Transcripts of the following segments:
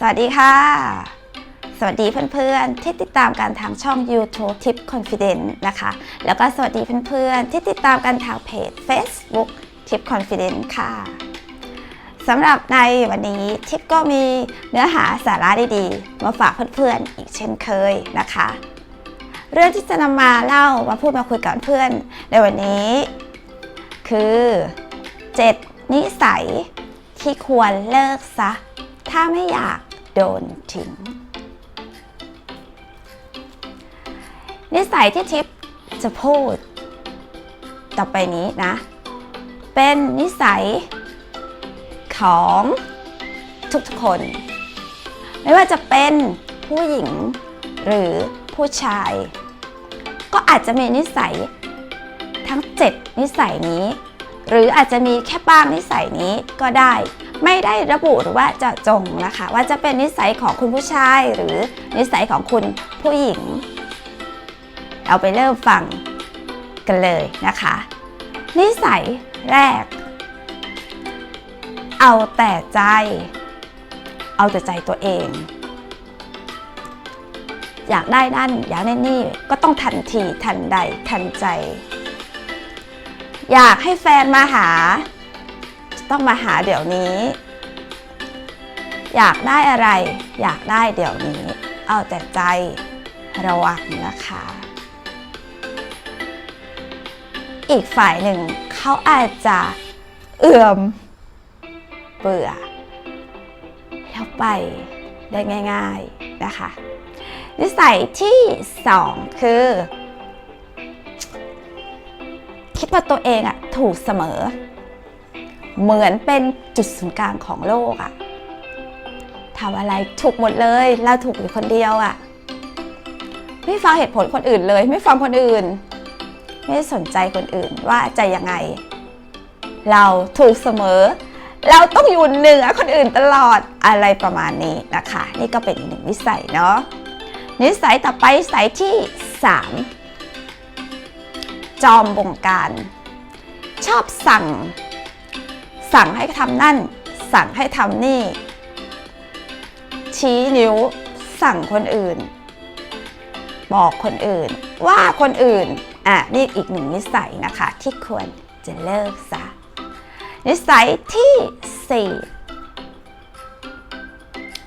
สวัสดีค่ะ สวัสดีเพื่อนๆ ที่ติดตามกันทางช่อง YouTube Tip Confident นะคะ แล้วก็สวัสดีเพื่อนๆ ที่ติดตามกันทางเพจ Facebook Tip Confident ค่ะสำหรับในวันนี้ทิปก็มีเนื้อหาสาระดีๆ มาฝากเพื่อนๆ อีกเช่นเคยนะคะ เรื่องที่จะนำมาเล่ามาพูดมาคุยกับเพื่อนในวันนี้ คือ 7 นิสัยที่ควรเลิกซะ ถ้าไม่อยาก โดนทิ้ง นิสัยที่ทิปจะพูด ต่อไปนี้นะ เป็นนิสัยของทุกๆคน ไม่ว่าจะเป็นผู้หญิงหรือผู้ชาย ก็อาจจะมีนิสัยทั้ง 7 นิสัยนี้ หรืออาจจะมีแค่บ้างนิสัยนี้ก็ได้ ไม่ได้ระบุหรือว่าจะจงนะคะ ว่าจะเป็นนิสัยของคุณผู้ชายหรือนิสัยของคุณผู้หญิงเราไปเริ่มฟังกันเลยนะคะ นิสัยแรก เอาแต่ใจ เอาแต่ใจตัวเอง อยากได้นั่นอยากได้นี่ก็ต้องทันทีทันใดทันใจ อยากให้แฟนมาหา ต้องมาหาเดี๋ยวนี้ อยากได้อะไร อยากได้เดี๋ยวนี้ เอาแต่ใจระวังนะคะ อีกฝ่ายหนึ่งเขาอาจจะเอื่อม เบื่อแล้วไปได้ง่าย ๆนะคะ นิสัยที่สองคือ คิดว่าตัวเองอะถูกเสมอ เหมือนเป็นจุดศูนย์กลางของโลกอะทำอะไรถูกหมดเลยเราถูกอยู่คนเดียวอะไม่ฟังเหตุผลคนอื่นเลย ไม่ฟังคนอื่น ไม่สนใจคนอื่นว่าจะยังไง เราถูกเสมอ เราต้องอยู่เหนือคนอื่นตลอดอะไรประมาณนี้นะคะ นี่ก็เป็นอีกหนึ่งนิสัยเนาะนิสัยต่อไปนิสัยที่ 3 จอมบงการ ชอบสั่ง สั่งให้ทำนั่น สั่งให้ทำนี่ ชี้นิ้ว สั่งคนอื่น บอกคนอื่น ว่าคนอื่น อะ นี่อีกหนึ่งนิสัยนะคะ ที่ควรจะเลิกซะ นิสัยที่ 4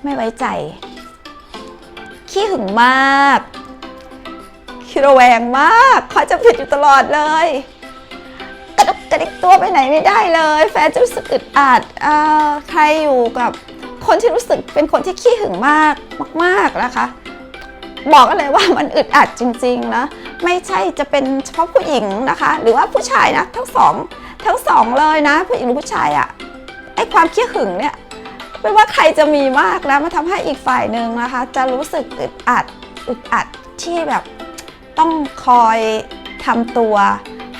ไม่ไว้ใจ ขี้หึงมากขี้ระแวงมาก เขาจะผิดอยู่ตลอดเลย กระดกกระดิกตัวไปไหนไม่ได้เลย แฟนจะรู้สึกอึดอัดใครอยู่กับคนที่รู้สึกเป็นคนที่ขี้หึงมากมากๆนะคะ บอกกันเลยว่ามันอึดอัดจริงๆนะไม่ใช่จะเป็นเฉพาะผู้หญิงนะคะ หรือว่าผู้ชายนะทั้งสองทั้งสองเลยนะ ผู้หญิงหรือผู้ชายอะไอความขี้หึงเนี่ยไม่ว่าใครจะมีมากนะมันทำให้อีกฝ่ายหนึ่งนะคะ จะรู้สึกอึดอัดอึดอัดที่แบบต้องคอยทำตัว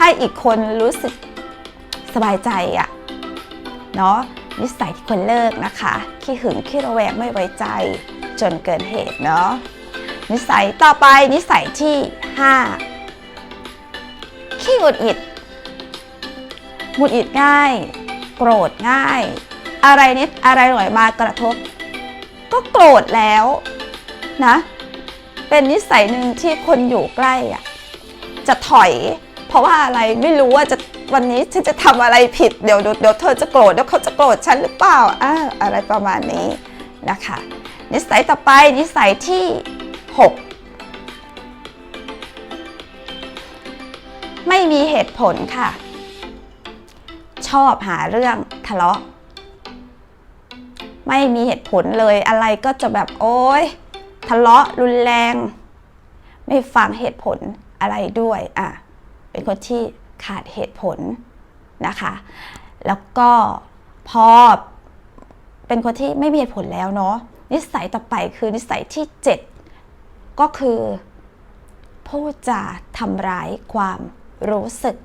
ให้อีกคนรู้สึกสบายใจอะเนาะนิสัยที่ควรเลิกนะคะขี้หึงขี้ระแวงไม่ไว้ใจจนเกินเหตุเนาะนิสัยต่อไปนิสัยที่ 5 ขี้หงุดหงิดหงุดหงิดง่าย โกรธง่าย อะไรนิดอะไรหน่อยมากระทบ ก็โกรธแล้วนะ เป็นนิสัยหนึ่งที่คนอยู่ใกล้อะจะถอย เพราะว่าอะไรไม่รู้ว่าจะวันนี้ฉันจะทำอะไรผิดเดี๋ยวเดี๋ยวเธอจะโกรธเดี๋ยวเขาจะโกรธฉันหรือเปล่าอ่าอะไรประมาณนี้นะคะ นิสัยต่อไปนิสัยที่ 6 ไม่มีเหตุผลค่ะ ชอบหาเรื่องทะเลาะไม่มีเหตุผลเลยอะไรก็จะแบบโอ๊ยทะเลาะรุนแรง ไม่ฟังเหตุผลอะไรด้วยอะ เป็นคนที่ขาดเหตุผลนะคะ แล้วก็พอเป็นคนที่ไม่มีเหตุผลแล้วเนาะนิสัยต่อไปคือนิสัยที่ 7 ก็คือพูดจาทำร้ายความรู้สึก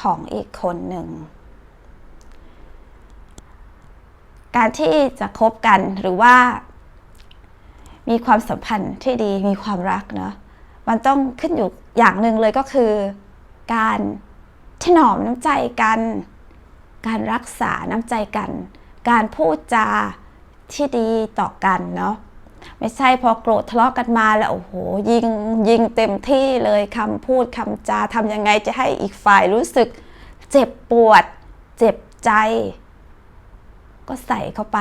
ของอีกคนหนึ่ง การที่จะคบกันหรือว่า มีความสัมพันธ์ที่ดีมีความรักเนาะมันต้องขึ้นอยู่อย่างหนึ่งเลยก็คือ การถนอมน้ำใจกัน การรักษาน้ำใจกัน การพูดจาที่ดีต่อกันเนาะไม่ใช่พอโกรธทะเลาะกันมาแล้วโอ้โหยิงยิงเต็มที่เลยคำพูดคำจาทำยังไงจะให้อีกฝ่ายรู้สึก เจ็บปวด เจ็บใจ ก็ใส่เข้าไป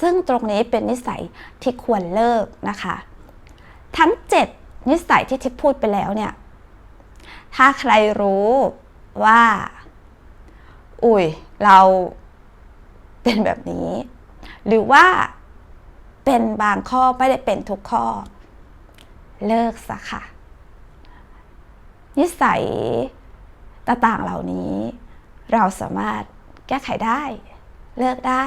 ซึ่งตรงนี้เป็นนิสัยที่ควรเลิกนะคะ ทั้ง 7 นิสัยที่ทิพพูดไปแล้วเนี่ย ถ้าใครรู้ว่า อุ้ยเราเป็นแบบนี้ หรือว่าเป็นบางข้อไม่ได้เป็นทุกข้อ เลิกซะค่ะ นิสัยต่างๆเหล่านี้ เราสามารถแก้ไขได้ เลิกได้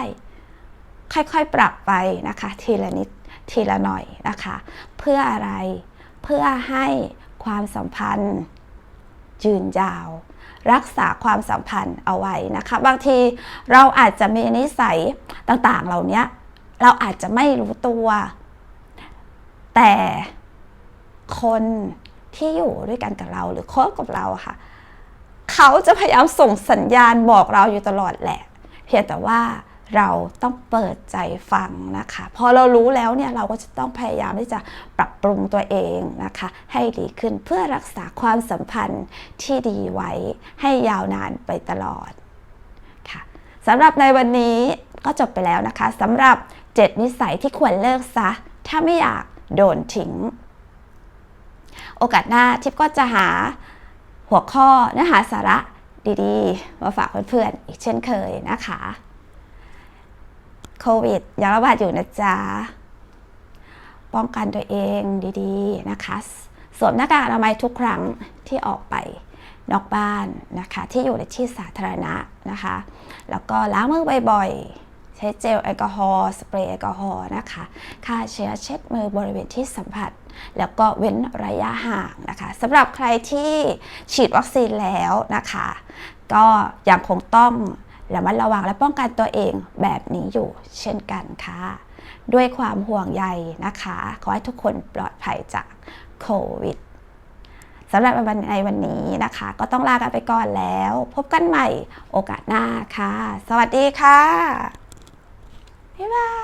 ค่อยๆปรับไปนะคะ ทีละนิดทีละหน่อยนะคะ เพื่ออะไรเพื่อให้ความสัมพันธ์ ยืนยาว รักษาความสัมพันธ์เอาไว้นะคะ บางทีเราอาจจะมีนิสัยต่างๆ เหล่านี้เราอาจจะไม่รู้ตัว แต่คนที่อยู่ด้วยกันกับเราหรือคบกับเราค่ะ เขาจะพยายามส่งสัญญาณบอกเราอยู่ตลอดแหละ เพียงแต่ว่า เราต้องเปิดใจฟังนะคะ พอเรารู้แล้วเนี่ยเราก็จะต้องพยายามที่จะปรับปรุงตัวเองนะคะ ให้ดีขึ้นเพื่อรักษาความสัมพันธ์ที่ดีไว้ให้ยาวนานไปตลอดค่ะสำหรับในวันนี้ก็จบไปแล้วนะคะสำหรับ 7 นิสัยที่ควรเลิกซะ ถ้าไม่อยากโดนทิ้ง โอกาสหน้าทิพก็จะหาหัวข้อเนื้อหาสาระดีๆ มาฝากเพื่อนๆอีกเช่นเคยนะคะ โควิดยังระบาดอยู่นะจ๊ะ ป้องกันตัวเองดีๆนะคะ สวมหน้ากากอนามัยทุกครั้งที่ออกไปนอกบ้านนะคะ ที่อยู่ในที่สาธารณะนะคะ แล้วก็ล้างมือบ่อยๆ ใช้เจลแอลกอฮอล์สเปรย์แอลกอฮอล์นะคะฆ่าเชื้อเช็ดมือบริเวณที่สัมผัส แล้วก็เว้นระยะห่างนะคะสำหรับใครที่ฉีดวัคซีนแล้วนะคะ ก็ยังคงต้อง ระมัดระวังและป้องกันตัวเองแบบนี้อยู่เช่นกันค่ะ ด้วยความห่วงใยนะคะ ขอให้ทุกคนปลอดภัยจากโควิดสำหรับในวันนี้นะคะ ก็ต้องลากันไปก่อนแล้ว พบกันใหม่โอกาสหน้าค่ะ สวัสดีค่ะ บ๊ายบาย